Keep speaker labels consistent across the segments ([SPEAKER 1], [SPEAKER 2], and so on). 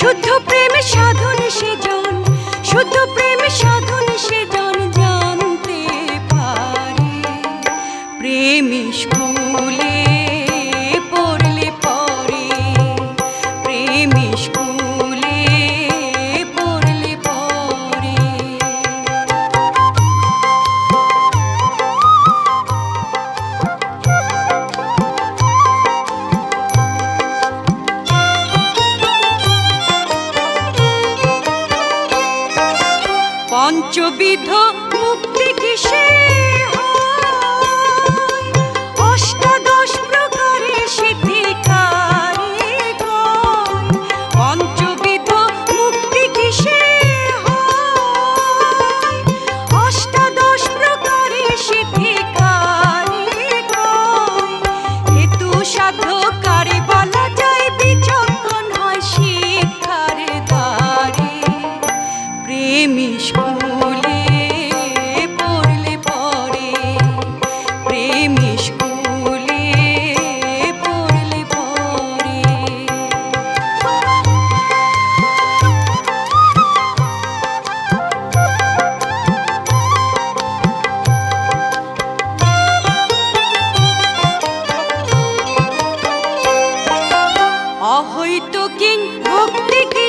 [SPEAKER 1] শুদ্ধ প্রেম সাধন সে জন শুদ্ধ প্রেম সাধন সে জন জানতে পারে। স্কুলে পঞ্চবিধ অহৈত কিং ভক্তি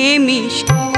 [SPEAKER 1] প্রেমী স্কুলে